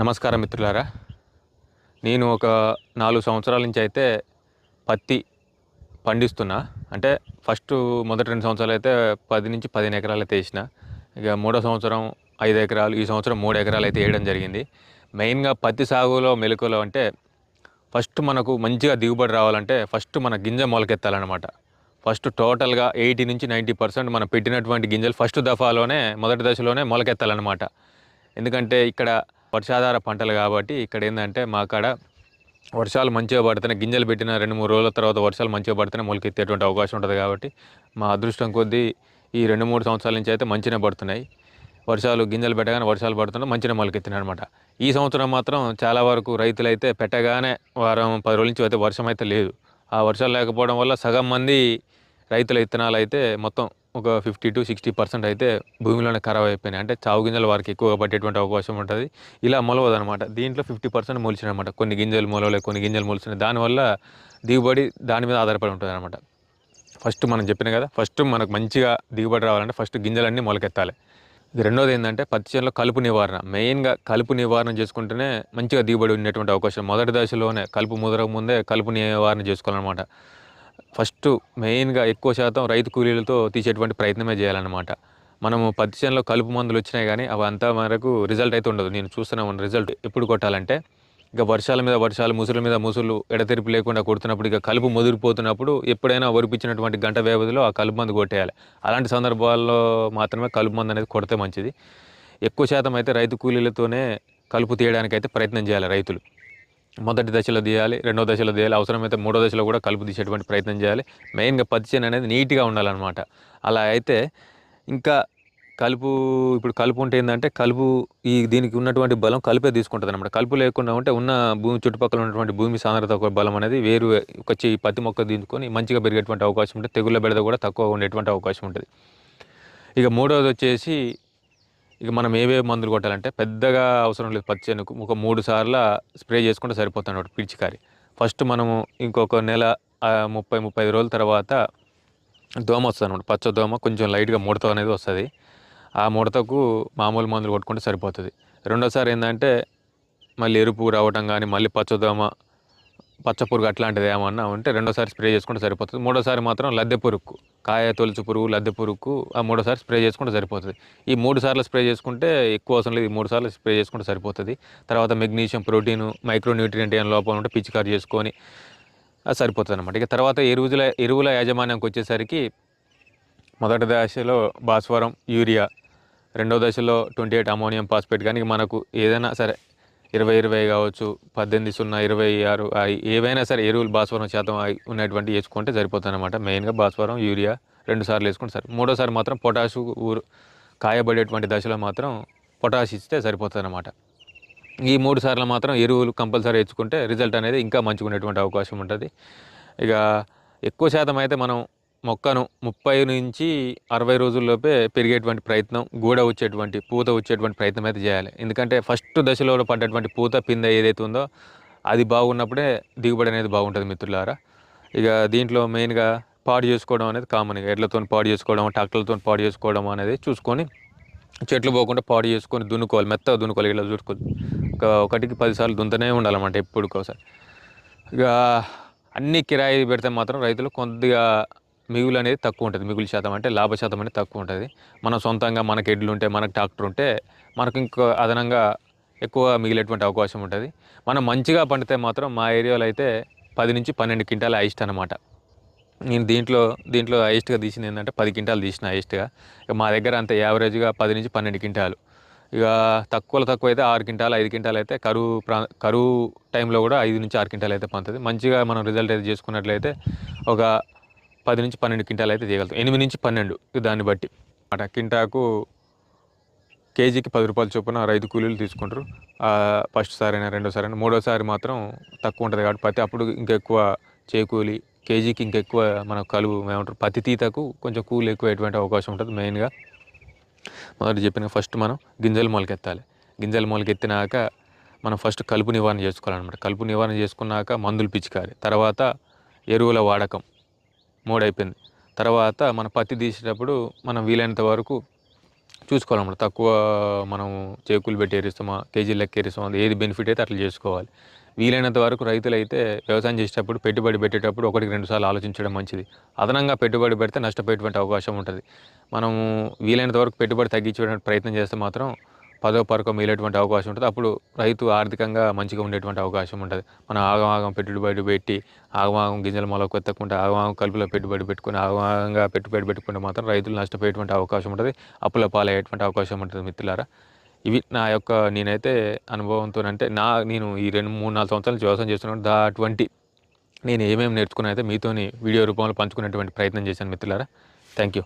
నమస్కారం మిత్రులారా. నేను ఒక నాలుగు సంవత్సరాల నుంచి అయితే పత్తి పండిస్తున్నా. అంటే ఫస్ట్ మొదటి రెండు సంవత్సరాలు అయితే పది నుంచి పదిహేను ఎకరాలు అయితే వేసిన. ఇక మూడో సంవత్సరం ఐదు ఎకరాలు ఈ సంవత్సరం మూడు ఎకరాలు అయితే వేయడం జరిగింది. మెయిన్గా పత్తి సాగులో మెలకువలు అంటే ఫస్ట్ మనకు మంచిగా దిగుబడి రావాలంటే ఫస్ట్ మన గింజ మొలకెత్తాలన్నమాట. ఫస్ట్ టోటల్గా ఎయిటీ నుంచి నైంటీ పర్సెంట్ మనం పెట్టినటువంటి గింజలు ఫస్ట్ దఫాలోనే మొదటి దశలోనే మొలకెత్తాలన్నమాట. ఎందుకంటే ఇక్కడ వర్షాధార పంటలు కాబట్టి ఇక్కడ ఏంటంటే మా కాడ వర్షాలు మంచిగా పడితేనే గింజలు పెట్టిన రెండు మూడు రోజుల తర్వాత వర్షాలు మంచిగా పడితేనే మొలకెత్తేటువంటి అవకాశం ఉంటుంది కాబట్టి మా అదృష్టం కొద్దీ ఈ రెండు మూడు సంవత్సరాల నుంచి అయితే మంచిగా పడుతున్నాయి. వర్షాలు గింజలు పెట్టగానే వర్షాలు పడుతున్నాయి మంచిగా మొలకెత్తినాయి అనమాట ఈ సంవత్సరం మాత్రం చాలా వరకు రైతులైతే పెట్టగానే వారం పది రోజుల నుంచి అయితే వర్షం అయితే లేదు. ఆ వర్షాలు లేకపోవడం వల్ల సగం మంది రైతుల విత్తనాలు అయితే మొత్తం ఒక ఫిఫ్టీ టు సిక్స్టీ పర్సెంట్ అయితే భూమిలోనే ఖరాబ్ అయిపోయినాయి. అంటే చావు గింజలు వారికి ఎక్కువగా పట్టేటువంటి అవకాశం ఉంటుంది. ఇలా మొలవదనమాట దీంట్లో ఫిఫ్టీ పర్సెంట్ మొలిచినమాట. కొన్ని గింజలు మొలవలే కొన్ని గింజలు మొలిచినాయి దానివల్ల దిగుబడి దాని మీద ఆధారపడి ఉంటుంది అనమాట ఫస్ట్ మనం చెప్పిన కదా ఫస్ట్ మనకు మంచిగా దిగుబడి రావాలంటే ఫస్ట్ గింజలన్నీ మొలకెత్తాలి. రెండోది ఏంటంటే పత్తి చేనులో కలుపు నివారణ. మెయిన్గా కలుపు నివారణ చేసుకుంటేనే మంచిగా దిగుబడి ఉండేటువంటి అవకాశం. మొదటి దశలోనే కలుపు ముదరక ముందే కలుపు నివారణ చేసుకోవాలన్నమాట. ఫస్ట్ మెయిన్గా ఎక్కువ శాతం రైతు కూలీలతో తీసేటువంటి ప్రయత్నమే చేయాలన్నమాట. మనము పత్తి చేనులో కలుపు మందులు వచ్చినాయి కానీ అవి అంతా మనకు రిజల్ట్ అయితే ఉండదు. నేను చూస్తున్నా రిజల్ట్ ఎప్పుడు కొట్టాలంటే ఇక వర్షాల మీద వర్షాలు ముసుల మీద ముసులు ఎడతెరిపి లేకుండా కొడుతున్నప్పుడు ఇక కలుపు ముదిరిపోతున్నప్పుడు ఎప్పుడైనా ఒరిపించినటువంటి గంట వ్యవధిలో ఆ కలుపు మందు కొట్టేయాలి. అలాంటి సందర్భాల్లో మాత్రమే కలుపు మందు అనేది కొడితే మంచిది. ఎక్కువ శాతం అయితే రైతు కూలీలతోనే కలుపు తీయడానికి అయితే ప్రయత్నం చేయాలి రైతులు. మొదటి దశలో తీయాలి రెండో దశలో తీయాలి అవసరమైతే మూడో దశలో కూడా కలుపు తీసేటువంటి ప్రయత్నం చేయాలి. మెయిన్గా పత్తి చేను అనేది నీట్గా ఉండాలన్నమాట. అలా అయితే ఇంకా కలుపు ఇప్పుడు కలుపు ఉంటే ఏంటంటే కలుపు ఈ దీనికి ఉన్నటువంటి బలం కలిపే తీసుకుంటుంది అనమాట కలుపు లేకుండా ఉంటే ఉన్న భూమి చుట్టుపక్కల ఉన్నటువంటి భూమి సాంద్రత ఒక బలం అనేది వేరు వచ్చి ఈ పత్తి మొక్క తీసుకొని మంచిగా పెరిగేటువంటి అవకాశం ఉంటుంది తెగుళ్ళ బెడద కూడా తక్కువ ఉండేటువంటి అవకాశం ఉంటుంది. ఇక మూడవది వచ్చేసి ఇక మనం ఏవేవి మందులు కొట్టాలంటే పెద్దగా అవసరం లేదు పచ్చేనుకు ఒక మూడు సార్లు స్ప్రే చేసుకుంటే సరిపోతుంది అన్నమాట పిచికారి ఫస్ట్ మనము ఇంకొక నెల ముప్పై ముప్పై ఐదు రోజుల తర్వాత దోమ వస్తుంది అనమాట పచ్చ దోమ కొంచెం లైట్గా ముడత అనేది వస్తుంది. ఆ ముడతకు మామూలు మందులు కొట్టుకుంటే సరిపోతుంది. రెండోసారి ఏంటంటే మళ్ళీ ఎరుపు రావటం కానీ మళ్ళీ పచ్చదోమ పచ్చ పురుగు అట్లాంటిది ఏమన్నా ఉంటే రెండోసారి స్ప్రే చేసుకుంటే సరిపోతుంది. మూడోసారి మాత్రం లద్దె పురుగుకు కాయ తొలుచు పురుగు లద్దె పురుగుకు ఆ మూడోసారి స్ప్రే చేసుకుంటే సరిపోతుంది. ఈ మూడు సార్లు స్ప్రే చేసుకుంటే ఎక్కువ అవసరం లేదు. ఈ మూడు సార్లు స్ప్రే చేసుకుంటే సరిపోతుంది. తర్వాత మెగ్నీషియం ప్రోటీన్ మైక్రో ఏం లోపం లోపల ఉంటే పిచికారు చేసుకొని అది సరిపోతుంది అనమాట ఇక తర్వాత ఎరువుల ఎరువుల యాజమాన్యంకి వచ్చేసరికి మొదటి దశలో భాస్వరం యూరియా రెండో దశలో ట్వంటీ ఎయిట్ అమోనియం ఫాస్ఫేట్ కానీ మనకు ఏదైనా సరే ఇరవై ఇరవై కావచ్చు పద్దెనిమిది సున్నా ఇరవై ఆరు ఏవైనా సరే ఎరువులు భాస్వరం శాతం ఉన్నటువంటి వేసుకుంటే సరిపోతుంది అనమాట మెయిన్గా భాస్వరం యూరియా రెండు సార్లు వేసుకుంటే సరే మూడోసారి మాత్రం పొటాషు ఊరు కాయబడేటువంటి దశలో మాత్రం పొటాష్ ఇస్తే సరిపోతుంది అనమాట ఈ మూడు సార్లు మాత్రం ఎరువులు కంపల్సరీ వేసుకుంటే రిజల్ట్ అనేది ఇంకా మంచిగా ఉండేటువంటి అవకాశం ఉంటుంది. ఇక ఎక్కువ శాతం అయితే మనం మొక్కను ముప్పై నుంచి అరవై రోజుల్లోపే పెరిగేటువంటి ప్రయత్నం గూడ వచ్చేటువంటి పూత వచ్చేటువంటి ప్రయత్నం అయితే చేయాలి. ఎందుకంటే ఫస్ట్ దశలో పడ్డటువంటి పూత పింద ఏదైతే ఉందో అది బాగున్నప్పుడే దిగుబడి అనేది బాగుంటుంది మిత్రులారా. ఇక దీంట్లో మెయిన్గా పాడు చేసుకోవడం అనేది కామన్ ఇక ఎడ్లతో పాడు చేసుకోవడం ట్రాక్టర్లతో పాడు చేసుకోవడం అనేది చూసుకొని చెట్లు పోకుండా పాడు చేసుకొని దున్నుకోవాలి. మెత్తగా దున్నుకోవాలి. ఇలా చూసుకోవాలి ఒక ఒకటికి పదిసార్లు దున్నుతూనే ఉండాలన్నమాట ఎప్పుడు ఒకసారి. ఇక అన్ని కిరాయి పెడితే మాత్రం రైతులు కొద్దిగా మిగులు అనేది తక్కువ ఉంటుంది. మిగులు శాతం అంటే లాభ శాతం అనేది తక్కువ ఉంటుంది. మనం సొంతంగా మనకి ఎడ్లు ఉంటే మనకు ట్రాక్టర్ ఉంటే మనకు ఇంకో అదనంగా ఎక్కువ మిగిలేటువంటి అవకాశం ఉంటుంది. మనం మంచిగా పండితే మాత్రం మా ఏరియాలో అయితే పది నుంచి పన్నెండు క్వింటాల హైస్ట్ అనమాట నేను దీంట్లో దీంట్లో హైయెస్ట్గా తీసింది ఏంటంటే పది క్వింటాలు తీసిన హైయెస్ట్గా. ఇక మా దగ్గర అంత యావరేజ్గా పది నుంచి పన్నెండు క్వింటాలు. ఇక తక్కువలో తక్కువ అయితే ఆరు క్వింటాలు ఐదు క్వింటాలు అయితే కరువు ప్రా కరువు టైంలో కూడా ఐదు నుంచి ఆరు క్వింటాలు అయితే పండుతుంది. మంచిగా మనం రిజల్ట్ అయితే చేసుకున్నట్లయితే ఒక పది నుంచి పన్నెండు క్వింటాలు అయితే చేయగలుగుతాం. ఎనిమిది నుంచి పన్నెండు దాన్ని బట్టి. అట కింటాకు కేజీకి పది రూపాయల చొప్పున రైతు కూలీలు తీసుకుంటారు. ఫస్ట్ సారి అయినా రెండోసారి అయినా మూడోసారి మాత్రం తక్కువ ఉంటుంది కాబట్టి పత్తి అప్పుడు ఇంకెక్కువ చేకూలి కేజీకి ఇంకెక్కువ మన కలువు ఏమంటారు పత్తి తీతకు కొంచెం కూలి ఎక్కువ ఎటువంటి అవకాశం ఉంటుంది మెయిన్గా. మొదటి చెప్పిన ఫస్ట్ మనం గింజలు మొలకెత్తాలి. గింజలు మొలకెత్తినాక మనం ఫస్ట్ కలుపు నివారణ చేసుకోవాలన్నమాట. కలుపు నివారణ చేసుకున్నాక మందులు పిచికారి. తర్వాత ఎరువుల వాడకం. మూడైపోయింది. అయిపోయింది తర్వాత మన పత్తి తీసేటప్పుడు మనం వీలైనంత వరకు చూసుకోవాలన్నమాట. తక్కువ మనం చేకులు పెట్టి ఏరిస్తామా కేజీ లెక్క ఏరిస్తామా ఏది బెనిఫిట్ అయితే అట్లా చేసుకోవాలి. వీలైనంత వరకు రైతులు అయితే వ్యవసాయం చేసేటప్పుడు పెట్టుబడి పెట్టేటప్పుడు ఒకటికి రెండు సార్లు ఆలోచించడం మంచిది. అదనంగా పెట్టుబడి పెడితే నష్టపోయేటువంటి అవకాశం ఉంటుంది. మనము వీలైనంత వరకు పెట్టుబడి తగ్గించేటువంటి ప్రయత్నం చేస్తే మాత్రం పదో పరకం మిగిలేటువంటి అవకాశం ఉంటుంది. అప్పుడు రైతు ఆర్థికంగా మంచిగా ఉండేటువంటి అవకాశం ఉంటుంది. మనం ఆగమాగం పెట్టుబడి పెట్టి ఆగమాగం గింజల మొలకు ఎత్తకుండా ఆగమాగం కలుపులో పెట్టుబడి పెట్టుకుని ఆగమాగంగా పెట్టుబడి పెట్టుకుంటే మాత్రం రైతులు నష్టపోయేటువంటి అవకాశం ఉంటుంది. అప్పుల పాలయ్యేటువంటి అవకాశం ఉంటుంది మిత్రులారా. ఇవి నా యొక్క నేనైతే అనుభవంతో అంటే నా నేను ఈ రెండు మూడు నాలుగు సంవత్సరాలు వ్యవసాయం చేస్తున్నాను. దా అటువంటి నేను ఏమేమి నేర్చుకున్నా అయితే మీతోని వీడియో రూపంలో పంచుకునేటువంటి ప్రయత్నం చేశాను మిత్రులారా. Thank you.